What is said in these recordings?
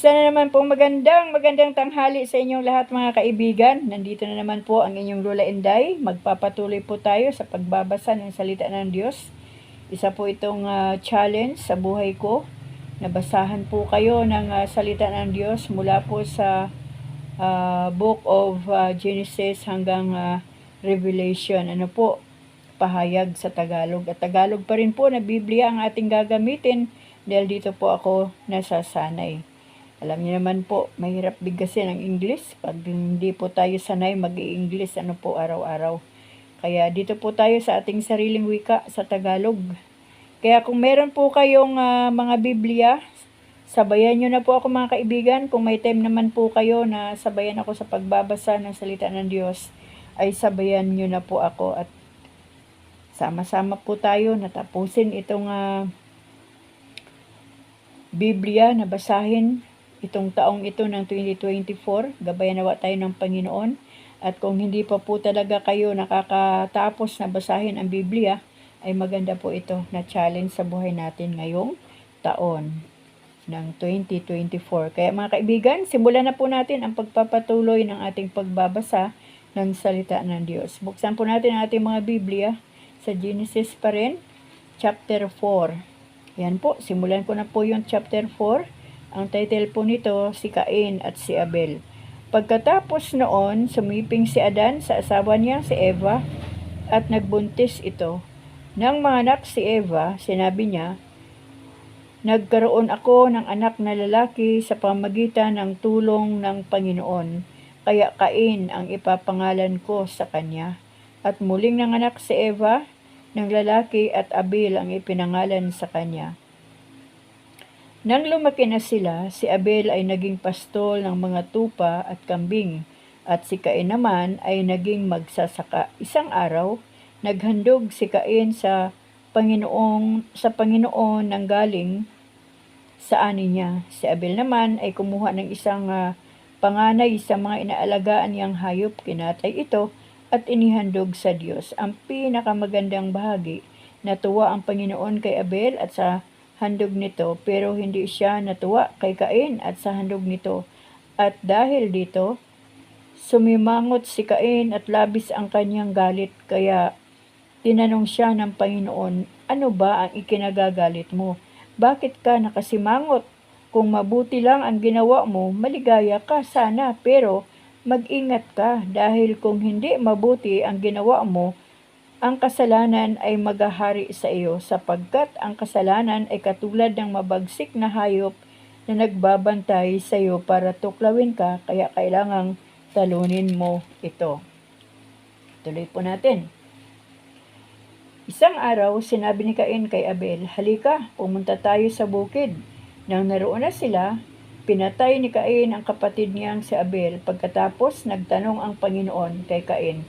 Sana naman po magandang magandang tanghali sa inyong lahat mga kaibigan. Nandito na naman po ang inyong Lola Inday. Magpapatuloy po tayo sa pagbabasa ng salita ng Diyos. Isa po itong ah, challenge sa buhay ko. Nabasahan po kayo ng ah, salita ng Diyos mula po sa ah, Book of ah, Genesis hanggang ah, Revelation. Ano po? Pahayag sa Tagalog. At Tagalog pa rin po na Biblia ang ating gagamitin dahil dito po ako nasasanay. Alam niyo naman po, mahirap bigkasin ang English. Pag hindi po tayo sanay mag-i-English, ano po araw-araw. Kaya dito po tayo sa ating sariling wika sa Tagalog. Kaya kung meron po kayong ah, mga Biblia, sabayan nyo na po ako mga kaibigan. Kung may time naman po kayo na sabayan ako sa pagbabasa ng salita ng Diyos, ay sabayan nyo na po ako at sama-sama po tayo natapusin itong ah, Biblia na basahin itong taong ito ng 2024. Gabayan nawa tayo ng Panginoon. At kung hindi pa po talaga kayo nakakatapos na basahin ang Biblia, ay maganda po ito na challenge sa buhay natin ngayong taon ng 2024. Kaya mga kaibigan, simulan na po natin ang pagpapatuloy ng ating pagbabasa ng salita ng Diyos. Buksan po natin ang ating mga Biblia sa Genesis pa rin, chapter 4. Yan po, simulan ko na po yung chapter 4. Ang title po nito, si Cain at si Abel. Pagkatapos noon, sumiping si Adan sa asawa niya, si Eva, at nagbuntis ito. Nang manganak si Eva, sinabi niya, Nagkaroon ako ng anak na lalaki sa pamagitan ng tulong ng Panginoon, kaya Cain ang ipapangalan ko sa kanya. At muling nanganak si Eva ng lalaki at Abel ang ipinangalan sa kanya. Nang lumaki na sila, si Abel ay naging pastol ng mga tupa at kambing, at si Cain naman ay naging magsasaka. Isang araw, naghandog si Cain sa Panginoong sa Panginoon ng galing sa ani niya. Si Abel naman ay kumuha ng isang ah, panganay sa mga inaalagaan niyang hayop, kinatay ito at inihandog sa Diyos. Ang pinakamagandang bahagi, natuwa ang Panginoon kay Abel at sa handog nito, pero hindi siya natuwa kay Cain at sa handog nito. At dahil dito, sumimangot si Cain at labis ang kanyang galit, kaya tinanong siya ng Panginoon, ano ba ang ikinagagalit mo? Bakit ka nakasimangot? Kung mabuti lang ang ginawa mo, maligaya ka sana, pero mag-ingat ka dahil kung hindi mabuti ang ginawa mo, ang kasalanan ay magahari sa iyo sapagkat ang kasalanan ay katulad ng mabagsik na hayop na nagbabantay sa iyo para tuklawin ka kaya kailangang talunin mo ito. Tuloy po natin. Isang araw, sinabi ni Cain kay Abel, Halika, pumunta tayo sa bukid. Nang naroon na sila, pinatay ni Cain ang kapatid niyang si Abel. Pagkatapos, nagtanong ang Panginoon kay Cain,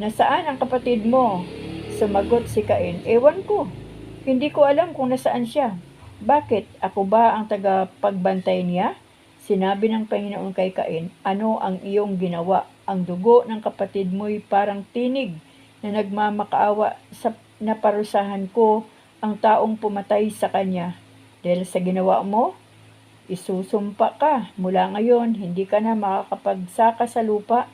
Nasaan ang kapatid mo? Sumagot si Cain, Ewan ko. Hindi ko alam kung nasaan siya. Bakit? Ako ba ang tagapagbantay niya? Sinabi ng Panginoon kay Cain, Ano ang iyong ginawa? Ang dugo ng kapatid mo'y parang tinig na nagmamakaawa sa naparusahan ko ang taong pumatay sa kanya. Dahil sa ginawa mo, isusumpa ka. Mula ngayon, hindi ka na makakapagsaka sa lupa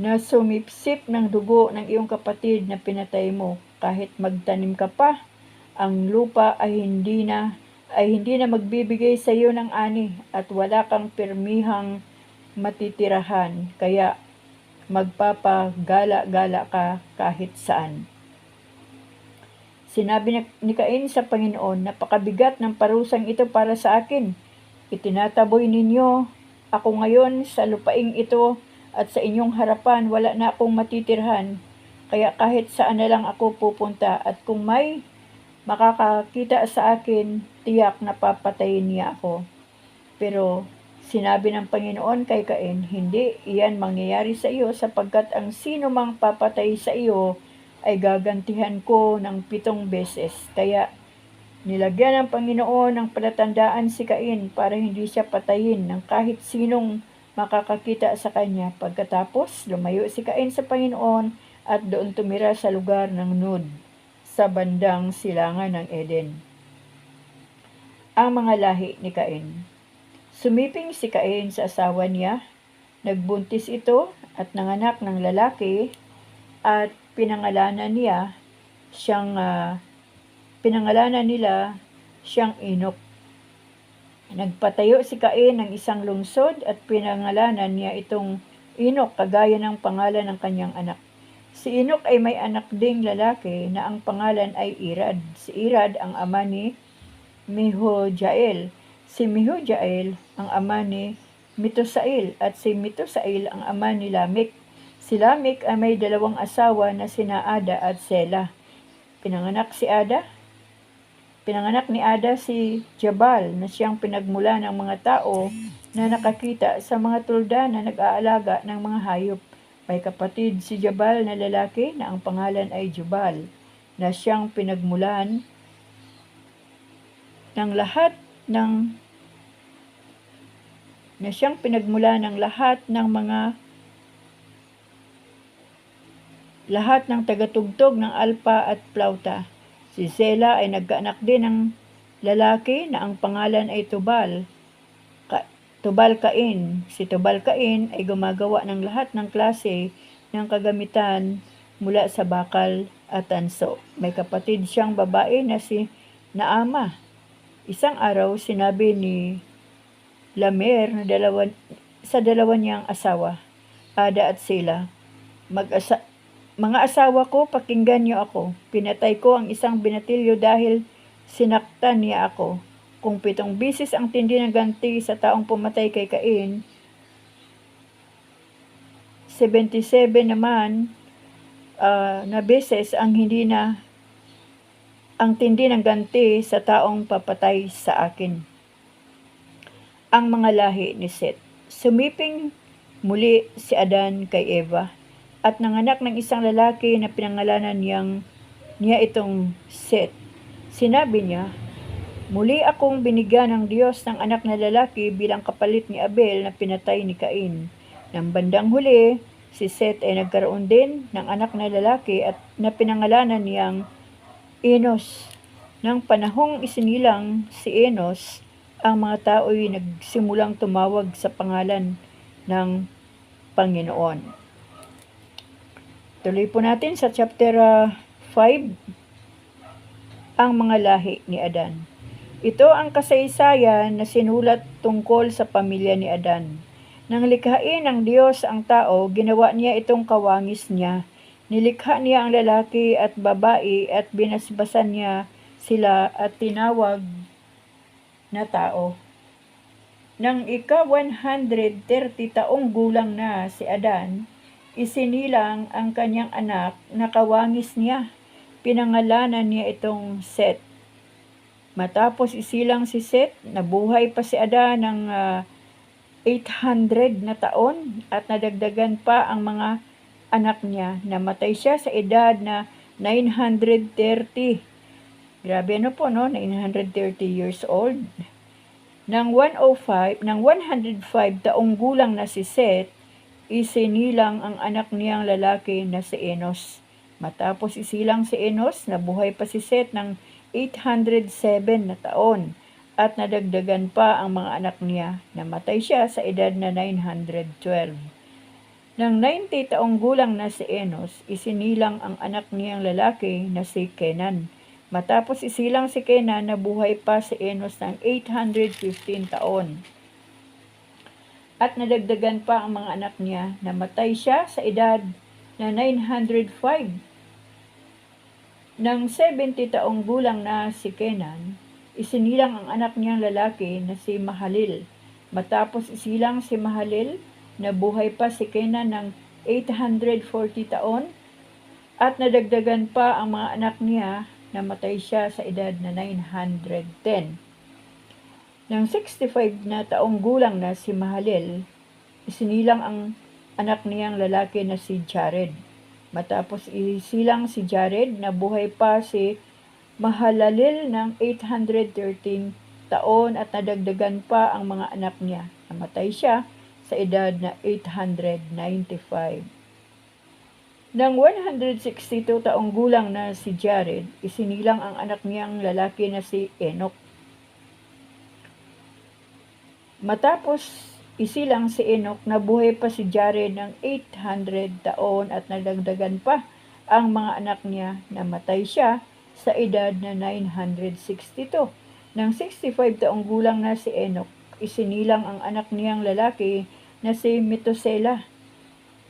na sumipsip ng dugo ng iyong kapatid na pinatay mo. Kahit magtanim ka pa, ang lupa ay hindi na ay hindi na magbibigay sa iyo ng ani at wala kang pirmihang matitirahan. Kaya magpapagala-gala ka kahit saan. Sinabi ni- Cain sa Panginoon, napakabigat ng parusang ito para sa akin. Itinataboy ninyo ako ngayon sa lupaing ito at sa inyong harapan wala na akong matitirhan. Kaya kahit saan na lang ako pupunta at kung may makakakita sa akin, tiyak na papatayin niya ako. Pero sinabi ng Panginoon kay Cain, hindi iyan mangyayari sa iyo sapagkat ang sino mang papatay sa iyo ay gagantihan ko ng pitong beses. Kaya nilagyan ng Panginoon ng palatandaan si Cain para hindi siya patayin ng kahit sinong makakakita sa kanya. Pagkatapos, lumayo si Cain sa Panginoon at doon tumira sa lugar ng Nud sa bandang silangan ng Eden. Ang mga lahi ni Cain. Sumiping si Cain sa asawa niya, nagbuntis ito at nanganak ng lalaki at pinangalanan niya siyang ah, pinangalanan nila siyang Inok. Nagpatayo si Cain ng isang lungsod at pinangalanan niya itong Inok kagaya ng pangalan ng kanyang anak. Si Inok ay may anak ding lalaki na ang pangalan ay Irad. Si Irad ang ama ni Mehujael. Si Mehujael ang ama ni Mitusail at si Mitusail ang ama ni Lamik. Si Lamik ay may dalawang asawa na sina Ada at Sela. Pinanganak si Ada Pinanganak ni Ada si Jabal na siyang pinagmula ng mga tao na nakakita sa mga tulda na nag-aalaga ng mga hayop. May kapatid si Jabal na lalaki na ang pangalan ay Jubal na siyang pinagmulan ng lahat ng na siyang pinagmula ng lahat ng mga lahat ng tagatugtog ng alpa at plauta. Si Zela ay nagkaanak din ng lalaki na ang pangalan ay Tubal. Ka, Tubal Cain. Si Tubal Cain ay gumagawa ng lahat ng klase ng kagamitan mula sa bakal at tanso. May kapatid siyang babae na si Naama. Isang araw sinabi ni Lamer na dalawa, sa dalawa niyang asawa, Ada at Sela, mag-asa mga asawa ko, pakinggan niyo ako. Pinatay ko ang isang binatilyo dahil sinaktan niya ako. Kung pitong bisis ang tindi ng ganti sa taong pumatay kay Cain, 77 naman uh, na beses ang hindi na ang tindi ng ganti sa taong papatay sa akin. Ang mga lahi ni Seth. Sumiping muli si Adan kay Eva at nanganak ng isang lalaki na pinangalanan niyang niya itong Seth. Sinabi niya, Muli akong binigyan ng Diyos ng anak na lalaki bilang kapalit ni Abel na pinatay ni Cain. Nang bandang huli, si Seth ay nagkaroon din ng anak na lalaki at na pinangalanan niyang Enos. Nang panahong isinilang si Enos, ang mga tao ay nagsimulang tumawag sa pangalan ng Panginoon. Tuloy po natin sa chapter 5, uh, ang mga lahi ni Adan. Ito ang kasaysayan na sinulat tungkol sa pamilya ni Adan. Nang likhain ng Diyos ang tao, ginawa niya itong kawangis niya. Nilikha niya ang lalaki at babae at binasbasan niya sila at tinawag na tao. Nang ika-130 taong gulang na si Adan, Isinilang ang kanyang anak, nakawangis niya. Pinangalanan niya itong Set. Matapos isilang si Set, nabuhay pa si Ada ng uh, ah, 800 na taon at nadagdagan pa ang mga anak niya. Namatay siya sa edad na 930. Grabe ano po no, 930 years old. Nang 105, nang 105 taong gulang na si Seth, isinilang ang anak niyang lalaki na si Enos. Matapos isilang si Enos, nabuhay pa si Seth ng 807 na taon at nadagdagan pa ang mga anak niya. Namatay siya sa edad na 912. Nang 90 taong gulang na si Enos, isinilang ang anak niyang lalaki na si Kenan. Matapos isilang si Kenan, nabuhay pa si Enos ng 815 taon at nadagdagan pa ang mga anak niya. Namatay siya sa edad na 905. Nang 70 taong gulang na si Kenan, isinilang ang anak niyang lalaki na si Mahalil. Matapos isilang si Mahalil, nabuhay pa si Kenan ng 840 taon at nadagdagan pa ang mga anak niya, namatay siya sa edad na 910. Nang 65 na taong gulang na si Mahalil, isinilang ang anak niyang lalaki na si Jared. Matapos isilang si Jared, nabuhay pa si Mahalalil ng 813 taon at nadagdagan pa ang mga anak niya. Namatay siya sa edad na 895. Nang 162 taong gulang na si Jared, isinilang ang anak niyang lalaki na si Enoch Matapos isilang si Enoch, nabuhay pa si Jared ng 800 taon at nagdagdagan pa ang mga anak niya. Namatay siya sa edad na 962. Nang 65 taong gulang na si Enoch, isinilang ang anak niyang lalaki na si Metosela.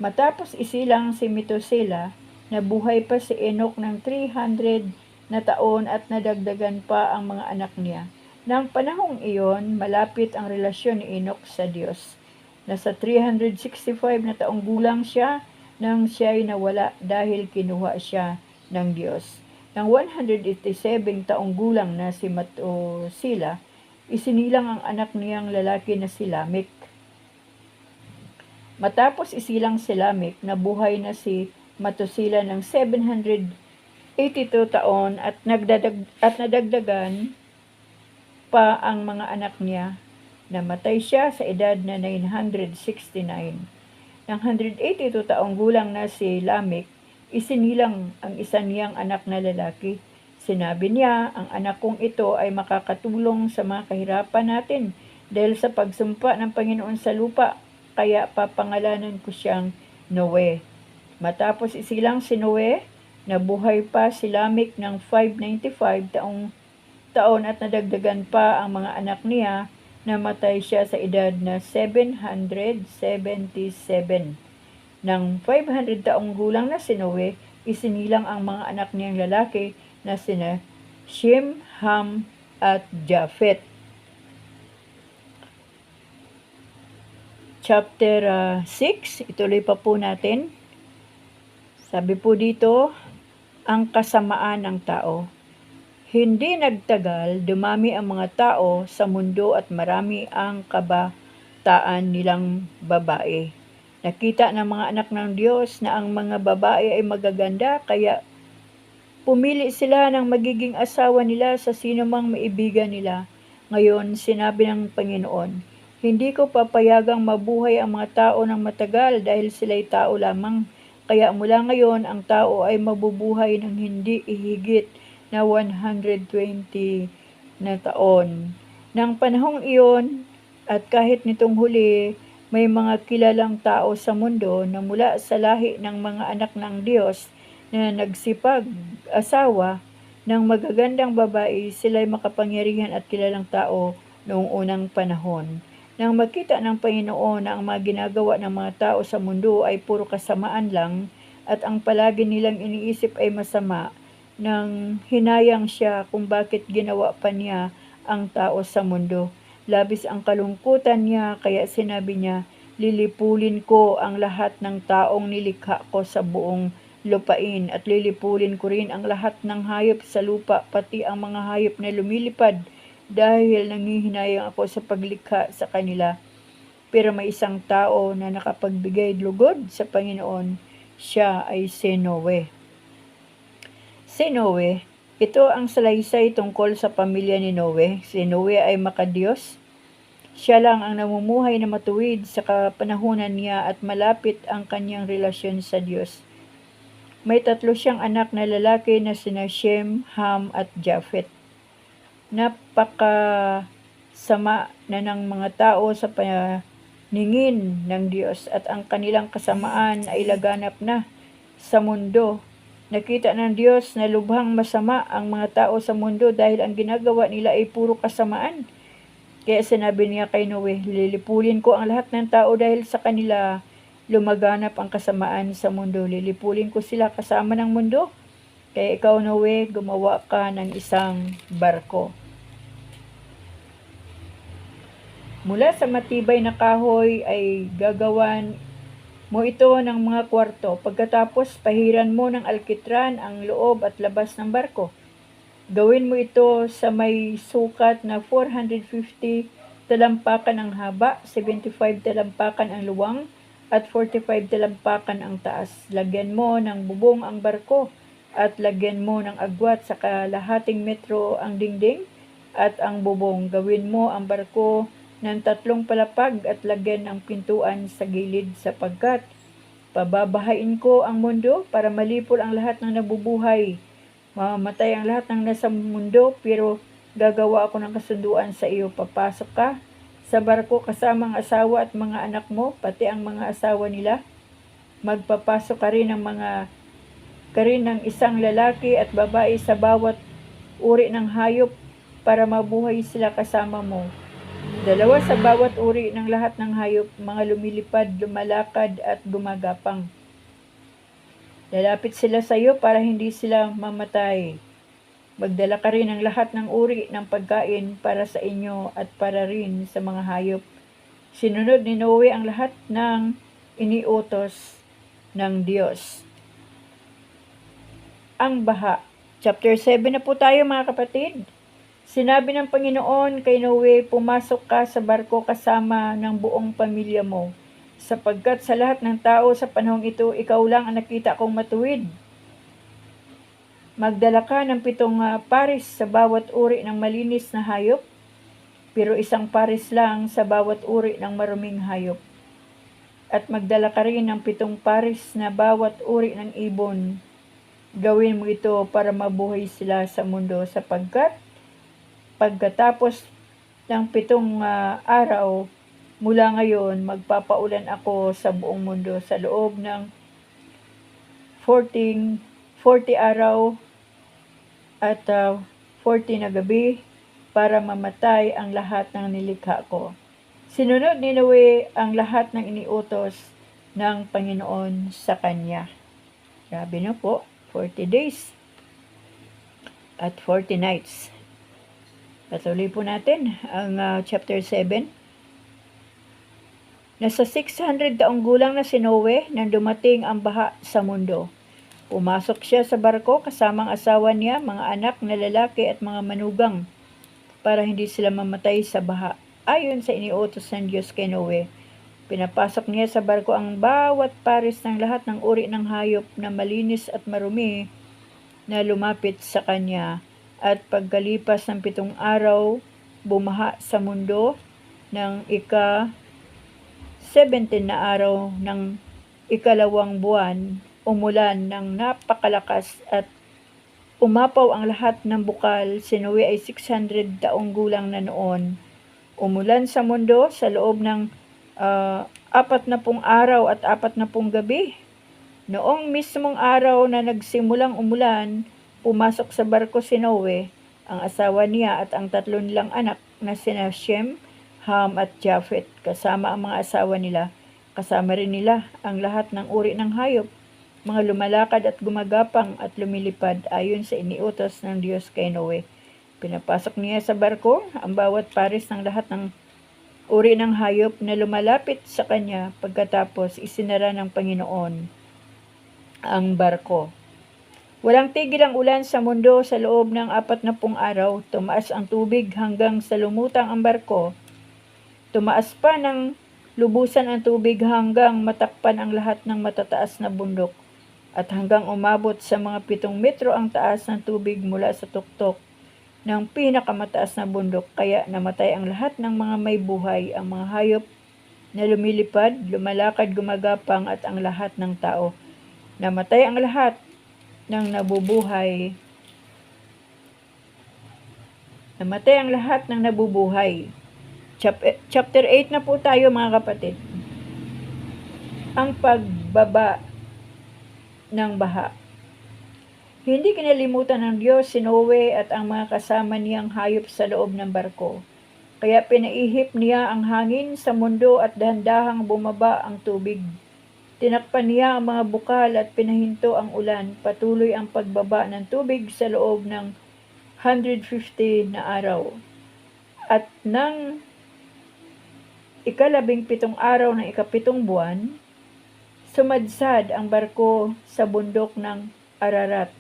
Matapos isilang si Metosela, nabuhay pa si Enoch ng 300 na taon at nadagdagan pa ang mga anak niya. Nang panahong iyon, malapit ang relasyon ni Enoch sa Diyos. Nasa 365 na taong gulang siya nang siya'y nawala dahil kinuha siya ng Diyos. Nang 187 taong gulang na si Matusila, isinilang ang anak niyang lalaki na si Lamech. Matapos isilang si Lamech, nabuhay na si Matusila ng 782 taon at, nagdadag, at nadagdagan pa ang mga anak niya. Namatay siya sa edad na 969. Nang 182 taong gulang na si Lamech, isinilang ang isa niyang anak na lalaki. Sinabi niya, ang anak kong ito ay makakatulong sa mga kahirapan natin dahil sa pagsumpa ng Panginoon sa lupa, kaya papangalanan ko siyang Noe. Matapos isilang si Noe, nabuhay pa si Lamech ng 595 taong taon at nadagdagan pa ang mga anak niya, namatay siya sa edad na 777. Nang 500 taong gulang na si Noe, isinilang ang mga anak niyang lalaki na sina Shem, Ham, at Japhet. Chapter 6, ituloy pa po natin. Sabi po dito, ang kasamaan ng tao. Hindi nagtagal, dumami ang mga tao sa mundo at marami ang kabataan nilang babae. Nakita ng mga anak ng Diyos na ang mga babae ay magaganda kaya pumili sila ng magiging asawa nila sa sino mang maibigan nila. Ngayon, sinabi ng Panginoon, hindi ko papayagang mabuhay ang mga tao ng matagal dahil sila'y tao lamang. Kaya mula ngayon, ang tao ay mabubuhay ng hindi ihigit na 120 na taon. Nang panahong iyon, at kahit nitong huli, may mga kilalang tao sa mundo na mula sa lahi ng mga anak ng Diyos na nagsipag asawa ng magagandang babae, sila'y makapangyarihan at kilalang tao noong unang panahon. Nang makita ng Panginoon na ang mga ginagawa ng mga tao sa mundo ay puro kasamaan lang at ang palagi nilang iniisip ay masama, nang hinayang siya kung bakit ginawa pa niya ang tao sa mundo. Labis ang kalungkutan niya kaya sinabi niya, lilipulin ko ang lahat ng taong nilikha ko sa buong lupain at lilipulin ko rin ang lahat ng hayop sa lupa pati ang mga hayop na lumilipad dahil nangihinayang ako sa paglikha sa kanila. Pero may isang tao na nakapagbigay lugod sa Panginoon, siya ay si Noe. Si Noe, ito ang salaysay tungkol sa pamilya ni Noe. Si Noe ay makadiyos. Siya lang ang namumuhay na matuwid sa kapanahunan niya at malapit ang kanyang relasyon sa Diyos. May tatlo siyang anak na lalaki na sina Shem, Ham at Japhet. Napaka sama na ng mga tao sa paningin ng Diyos at ang kanilang kasamaan ay laganap na sa mundo Nakita ng Diyos na lubhang masama ang mga tao sa mundo dahil ang ginagawa nila ay puro kasamaan. Kaya sinabi niya kay Noe, lilipulin ko ang lahat ng tao dahil sa kanila lumaganap ang kasamaan sa mundo. Lilipulin ko sila kasama ng mundo. Kaya ikaw, Noe, gumawa ka ng isang barko. Mula sa matibay na kahoy ay gagawan mo ito ng mga kwarto. Pagkatapos, pahiran mo ng alkitran ang loob at labas ng barko. Gawin mo ito sa may sukat na 450 talampakan ang haba, 75 talampakan ang luwang, at 45 talampakan ang taas. Lagyan mo ng bubong ang barko at lagyan mo ng agwat sa kalahating metro ang dingding at ang bubong. Gawin mo ang barko ng tatlong palapag at lagyan ng pintuan sa gilid sapagkat pababahain ko ang mundo para malipol ang lahat ng nabubuhay. Mamamatay ang lahat ng nasa mundo pero gagawa ako ng kasunduan sa iyo. Papasok ka sa barko kasama ang asawa at mga anak mo, pati ang mga asawa nila. Magpapasok ka rin ng mga ka ng isang lalaki at babae sa bawat uri ng hayop para mabuhay sila kasama mo. Dalawa sa bawat uri ng lahat ng hayop, mga lumilipad, lumalakad at gumagapang. Lalapit sila sa iyo para hindi sila mamatay. Magdala ka rin ng lahat ng uri ng pagkain para sa inyo at para rin sa mga hayop. Sinunod ni Noe ang lahat ng iniutos ng Diyos. Ang baha. Chapter 7 na po tayo mga kapatid. Sinabi ng Panginoon kay Noe, pumasok ka sa barko kasama ng buong pamilya mo, sapagkat sa lahat ng tao sa panahong ito, ikaw lang ang nakita kong matuwid. Magdala ka ng pitong ah, paris sa bawat uri ng malinis na hayop, pero isang paris lang sa bawat uri ng maruming hayop. At magdala ka rin ng pitong paris na bawat uri ng ibon. Gawin mo ito para mabuhay sila sa mundo sapagkat pagkatapos ng pitong ah, araw, mula ngayon magpapaulan ako sa buong mundo sa loob ng 14, 40 araw at ah, 40 na gabi para mamatay ang lahat ng nilikha ko. Sinunod ni Noe ang lahat ng iniutos ng Panginoon sa kanya. Grabe na po, 40 days at 40 nights. Patuloy po natin ang ah, chapter 7. Nasa 600 taong gulang na si Noe nang dumating ang baha sa mundo. Pumasok siya sa barko kasama ang asawa niya, mga anak na lalaki at mga manugang para hindi sila mamatay sa baha. Ayon sa iniutos ng Diyos kay Noe, pinapasok niya sa barko ang bawat pares ng lahat ng uri ng hayop na malinis at marumi na lumapit sa kanya at pagkalipas ng pitong araw, bumaha sa mundo ng ika 17 na araw ng ikalawang buwan, umulan ng napakalakas at umapaw ang lahat ng bukal. Si Noe ay 600 taong gulang na noon. Umulan sa mundo sa loob ng ah, apat na pong araw at apat na pong gabi. Noong mismong araw na nagsimulang umulan, pumasok sa barko si Noe, ang asawa niya at ang tatlo nilang anak na sina Shem, Ham at Japhet, kasama ang mga asawa nila. Kasama rin nila ang lahat ng uri ng hayop, mga lumalakad at gumagapang at lumilipad ayon sa iniutos ng Diyos kay Noe. Pinapasok niya sa barko ang bawat pares ng lahat ng uri ng hayop na lumalapit sa kanya pagkatapos isinara ng Panginoon ang barko. Walang tigil ang ulan sa mundo sa loob ng apat na pung araw. Tumaas ang tubig hanggang sa lumutang ang barko. Tumaas pa ng lubusan ang tubig hanggang matakpan ang lahat ng matataas na bundok at hanggang umabot sa mga pitong metro ang taas ng tubig mula sa tuktok ng pinakamataas na bundok kaya namatay ang lahat ng mga may buhay, ang mga hayop na lumilipad, lumalakad, gumagapang at ang lahat ng tao. Namatay ang lahat ng nabubuhay. Namatay ang lahat ng nabubuhay. Chap- Chapter 8 na po tayo mga kapatid. Ang pagbaba ng baha. Hindi kinalimutan ng Diyos si Noe at ang mga kasama niyang hayop sa loob ng barko. Kaya pinaihip niya ang hangin sa mundo at dahan-dahang bumaba ang tubig. Tinakpan niya ang mga bukal at pinahinto ang ulan. Patuloy ang pagbaba ng tubig sa loob ng 150 na araw. At nang ikalabing pitong araw ng ikapitong buwan, sumadsad ang barko sa bundok ng Ararat.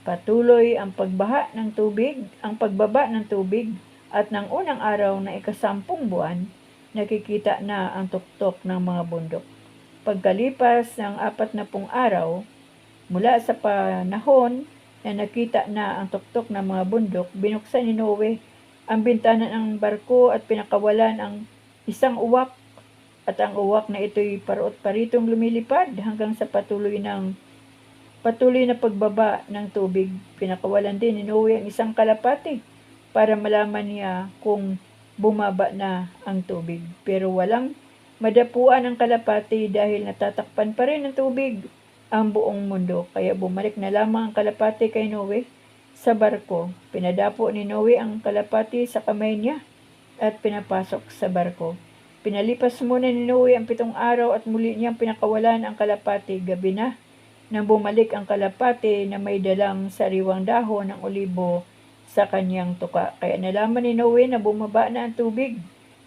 Patuloy ang pagbaha ng tubig, ang pagbaba ng tubig, at ng unang araw na ikasampung buwan, nakikita na ang tuktok ng mga bundok. Pagkalipas ng apat na pung araw, mula sa panahon na nakita na ang tuktok ng mga bundok, binuksan ni Noe ang bintana ng barko at pinakawalan ang isang uwak at ang uwak na ito'y parot paritong lumilipad hanggang sa patuloy ng patuloy na pagbaba ng tubig. Pinakawalan din ni Noe ang isang kalapati para malaman niya kung bumaba na ang tubig. Pero walang madapuan ang kalapati dahil natatakpan pa rin ng tubig ang buong mundo. Kaya bumalik na lamang ang kalapati kay Noe sa barko. Pinadapo ni Noe ang kalapati sa kamay niya at pinapasok sa barko. Pinalipas muna ni Noe ang pitong araw at muli niyang pinakawalan ang kalapati gabi na. Nang bumalik ang kalapati na may dalang sariwang dahon ng olibo sa kanyang tuka. Kaya nalaman ni Noe na bumaba na ang tubig.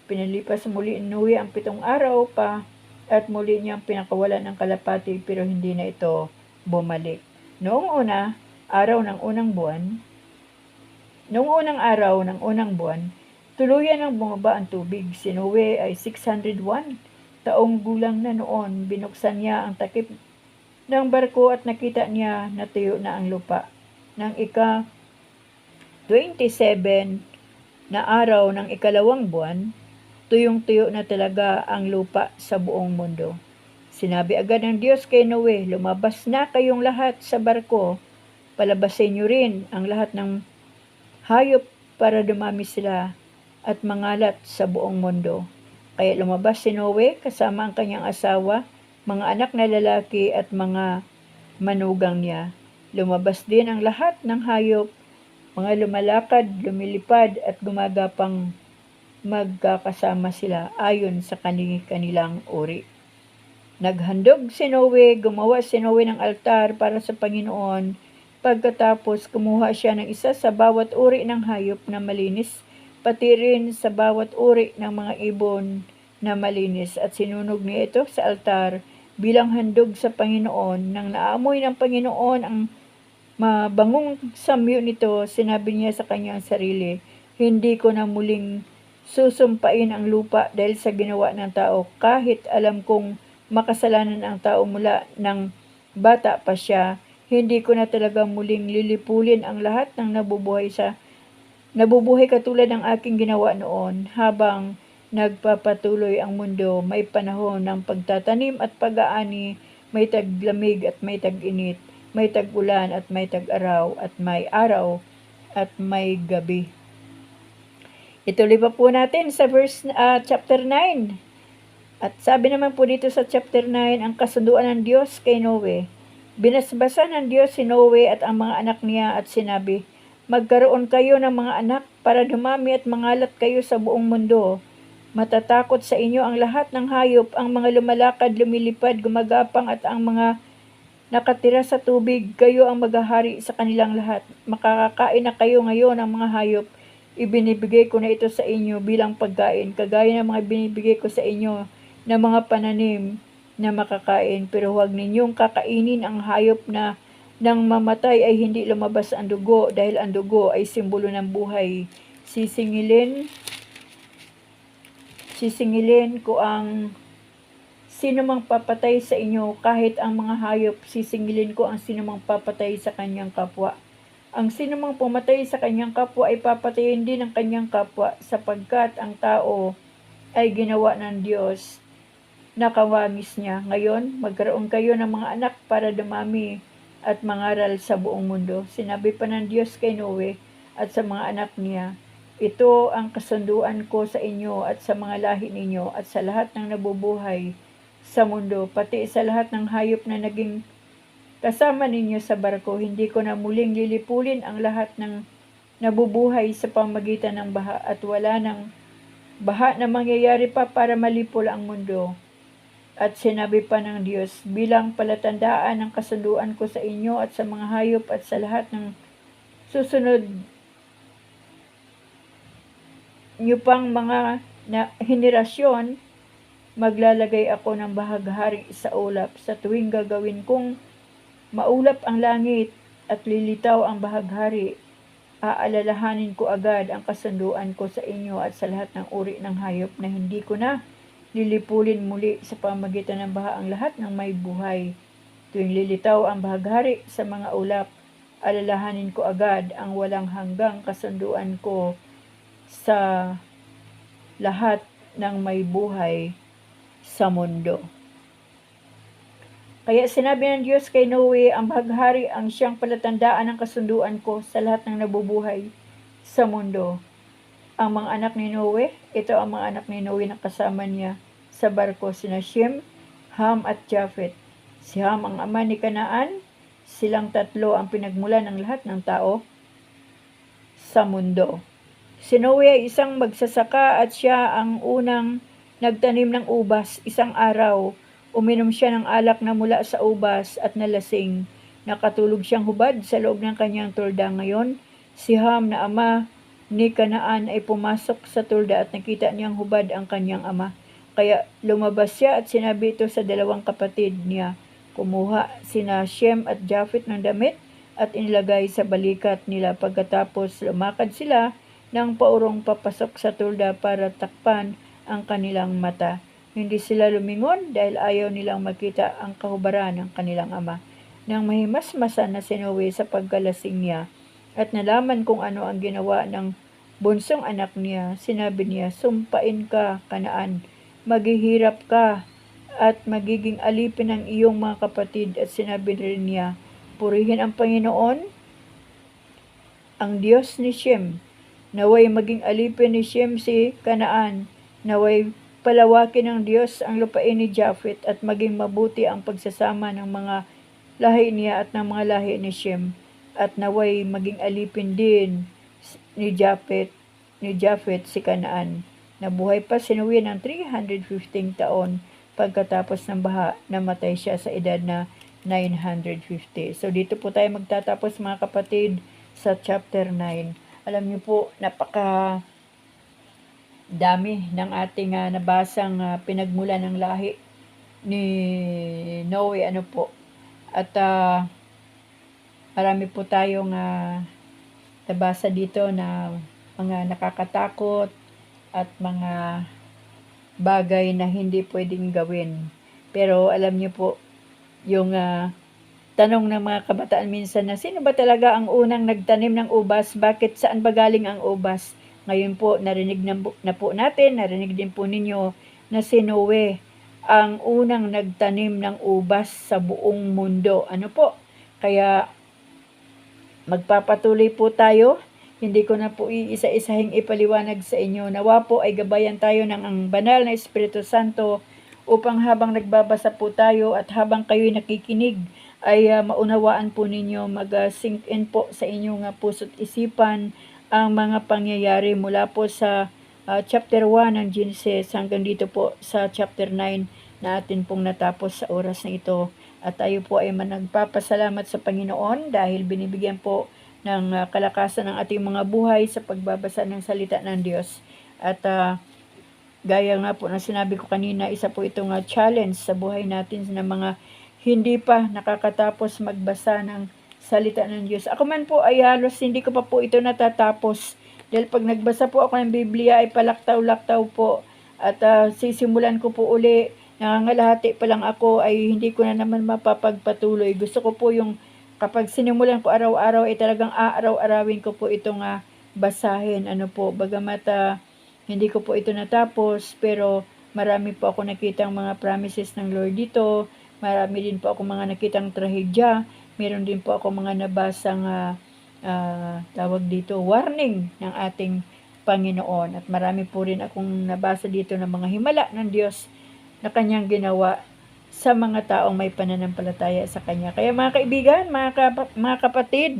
Pinalipas muli Noe ang pitong araw pa at muli niyang pinakawalan ang kalapati pero hindi na ito bumalik. Noong una, araw ng unang buwan, noong unang araw ng unang buwan, tuluyan ang bumaba ang tubig. Si Noe ay 601 taong gulang na noon. Binuksan niya ang takip ng barko at nakita niya na tuyo na ang lupa. Nang ika 27 na araw ng ikalawang buwan, tuyong-tuyo na talaga ang lupa sa buong mundo. Sinabi agad ng Diyos kay Noe, lumabas na kayong lahat sa barko, palabasin niyo rin ang lahat ng hayop para dumami sila at mangalat sa buong mundo. Kaya lumabas si Noe kasama ang kanyang asawa, mga anak na lalaki at mga manugang niya. Lumabas din ang lahat ng hayop, mga lumalakad, lumilipad at gumagapang magkakasama sila ayon sa kani- kanilang uri. Naghandog si Noe, gumawa si Noe ng altar para sa Panginoon. Pagkatapos, kumuha siya ng isa sa bawat uri ng hayop na malinis, pati rin sa bawat uri ng mga ibon na malinis at sinunog niya ito sa altar bilang handog sa Panginoon. Nang naamoy ng Panginoon ang mabangong samyo nito, sinabi niya sa kanyang sarili, hindi ko na muling susumpain ang lupa dahil sa ginawa ng tao kahit alam kong makasalanan ang tao mula ng bata pa siya, hindi ko na talaga muling lilipulin ang lahat ng nabubuhay sa nabubuhay katulad ng aking ginawa noon habang nagpapatuloy ang mundo, may panahon ng pagtatanim at pag-aani, may taglamig at may tag-init, may tag-ulan at may tag-araw, at may araw at may gabi. Ituloy pa po natin sa verse ah, chapter 9. At sabi naman po dito sa chapter 9, ang kasunduan ng Diyos kay Noe. Binasbasan ng Diyos si Noe at ang mga anak niya at sinabi, Magkaroon kayo ng mga anak para dumami at mangalat kayo sa buong mundo. Matatakot sa inyo ang lahat ng hayop, ang mga lumalakad, lumilipad, gumagapang at ang mga nakatira sa tubig. Kayo ang maghahari sa kanilang lahat. Makakakain na kayo ngayon ng mga hayop. Ibinibigay ko na ito sa inyo bilang pagkain, kagaya ng mga binibigay ko sa inyo na mga pananim na makakain. Pero huwag ninyong kakainin ang hayop na nang mamatay ay hindi lumabas ang dugo dahil ang dugo ay simbolo ng buhay. Sisingilin sisingilin ko ang sino mang papatay sa inyo kahit ang mga hayop sisingilin ko ang sino mang papatay sa kanyang kapwa. Ang sino mang pumatay sa kanyang kapwa ay papatayin din ng kanyang kapwa sapagkat ang tao ay ginawa ng Diyos na kawamis niya. Ngayon, magkaroon kayo ng mga anak para dumami at mangaral sa buong mundo. Sinabi pa ng Diyos kay Noe at sa mga anak niya, ito ang kasunduan ko sa inyo at sa mga lahi ninyo at sa lahat ng nabubuhay sa mundo, pati sa lahat ng hayop na naging kasama ninyo sa barko. Hindi ko na muling lilipulin ang lahat ng nabubuhay sa pamagitan ng baha at wala ng baha na mangyayari pa para malipol ang mundo. At sinabi pa ng Diyos, bilang palatandaan ng kasunduan ko sa inyo at sa mga hayop at sa lahat ng susunod niyo pang mga na henerasyon, maglalagay ako ng bahaghari sa ulap sa tuwing gagawin kong maulap ang langit at lilitaw ang bahaghari. Aalalahanin ko agad ang kasunduan ko sa inyo at sa lahat ng uri ng hayop na hindi ko na lilipulin muli sa pamagitan ng baha ang lahat ng may buhay. Tuwing lilitaw ang bahaghari sa mga ulap, alalahanin ko agad ang walang hanggang kasunduan ko sa lahat ng may buhay sa mundo. Kaya sinabi ng Diyos kay Noe, ang bahaghari ang siyang palatandaan ng kasunduan ko sa lahat ng nabubuhay sa mundo. Ang mga anak ni Noe ito ang mga anak ni Noe na kasama niya sa barko, sina Shem, Ham at Japhet. Si Ham ang ama ni Kanaan, silang tatlo ang pinagmula ng lahat ng tao sa mundo. Si Noe ay isang magsasaka at siya ang unang nagtanim ng ubas isang araw. Uminom siya ng alak na mula sa ubas at nalasing. Nakatulog siyang hubad sa loob ng kanyang tulda ngayon. Si Ham na ama ni Kanaan ay pumasok sa tulda at nakita niyang hubad ang kanyang ama. Kaya lumabas siya at sinabi ito sa dalawang kapatid niya. Kumuha sina Shem at Japhet ng damit at inilagay sa balikat nila pagkatapos lumakad sila ng paurong papasok sa tulda para takpan ang kanilang mata. Hindi sila lumingon dahil ayaw nilang makita ang kahubaran ng kanilang ama. Nang mahimasmasan na si Noe sa pagkalasing niya at nalaman kung ano ang ginawa ng bunsong anak niya, sinabi niya, Sumpain ka, kanaan, maghihirap ka at magiging alipin ng iyong mga kapatid. At sinabi rin niya, Purihin ang Panginoon, ang Diyos ni Shem, naway maging alipin ni Shem si Kanaan, naway palawakin ng Diyos ang lupain ni Japhet at maging mabuti ang pagsasama ng mga lahi niya at ng mga lahi ni Shem at naway maging alipin din ni Japhet ni Japhet si Kanaan. Nabuhay pa si Noe ng 315 taon pagkatapos ng baha, namatay siya sa edad na 950. So dito po tayo magtatapos mga kapatid sa chapter 9. Alam niyo po, napaka dami ng ating uh, nabasang uh, pinagmula ng lahi ni Noe ano po. At uh, marami po tayong uh, nabasa dito na mga nakakatakot at mga bagay na hindi pwedeng gawin. Pero alam niyo po, yung uh, tanong ng mga kabataan minsan na sino ba talaga ang unang nagtanim ng ubas? Bakit saan ba galing ang ubas? Ngayon po, narinig na, na po natin, narinig din po ninyo na si Noe ang unang nagtanim ng ubas sa buong mundo. Ano po? Kaya magpapatuloy po tayo. Hindi ko na po iisa-isahing ipaliwanag sa inyo. Nawa po ay gabayan tayo ng ang banal na Espiritu Santo upang habang nagbabasa po tayo at habang kayo'y nakikinig ay uh, maunawaan po ninyo mag-sink uh, in po sa inyong uh, puso't isipan ang mga pangyayari mula po sa uh, chapter 1 ng Genesis hanggang dito po sa chapter 9 na atin pong natapos sa oras na ito. At tayo po ay managpapasalamat sa Panginoon dahil binibigyan po ng uh, kalakasan ng ating mga buhay sa pagbabasa ng salita ng Diyos. At uh, gaya nga po na sinabi ko kanina, isa po itong uh, challenge sa buhay natin ng mga hindi pa nakakatapos magbasa ng salita ng Diyos. Ako man po ay halos hindi ko pa po ito natatapos. Dahil pag nagbasa po ako ng Biblia ay palaktaw-laktaw po. At uh, sisimulan ko po uli, nangangalahati pa lang ako ay hindi ko na naman mapapagpatuloy. Gusto ko po yung kapag sinimulan ko araw-araw ay talagang aaraw-arawin ko po itong uh, basahin. Ano po, bagamat uh, hindi ko po ito natapos pero marami po ako nakitang mga promises ng Lord dito. Marami din po ako mga nakitang trahedya meron din po ako mga nabasang uh, uh, tawag dito, warning ng ating Panginoon. At marami po rin akong nabasa dito ng mga himala ng Diyos na kanyang ginawa sa mga taong may pananampalataya sa Kanya. Kaya mga kaibigan, mga, kap- mga kapatid,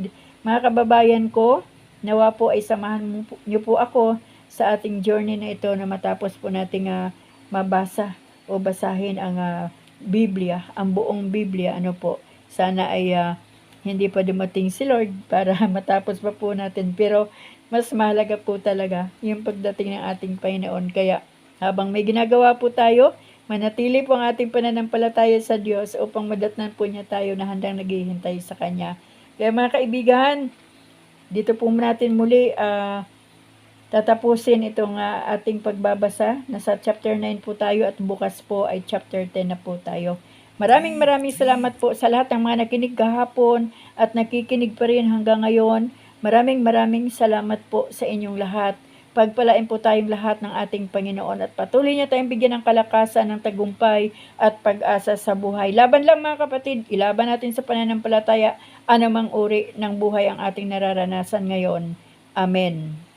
mga kababayan ko, nawa po ay samahan niyo po ako sa ating journey na ito na matapos po nating uh, mabasa o basahin ang uh, Biblia, ang buong Biblia, ano po, sana ay uh, hindi pa dumating si Lord para matapos pa po natin. Pero mas mahalaga po talaga yung pagdating ng ating Panginoon. Kaya habang may ginagawa po tayo, manatili po ang ating pananampalataya sa Diyos upang madatnan po niya tayo na handang naghihintay sa Kanya. Kaya mga kaibigan, dito po natin muli uh, tatapusin itong uh, ating pagbabasa. Nasa chapter 9 po tayo at bukas po ay chapter 10 na po tayo. Maraming maraming salamat po sa lahat ng mga nakinig kahapon at nakikinig pa rin hanggang ngayon. Maraming maraming salamat po sa inyong lahat. Pagpalain po tayong lahat ng ating Panginoon at patuloy niya tayong bigyan ng kalakasan, ng tagumpay at pag-asa sa buhay. Laban lang mga kapatid, ilaban natin sa pananampalataya anumang uri ng buhay ang ating nararanasan ngayon. Amen.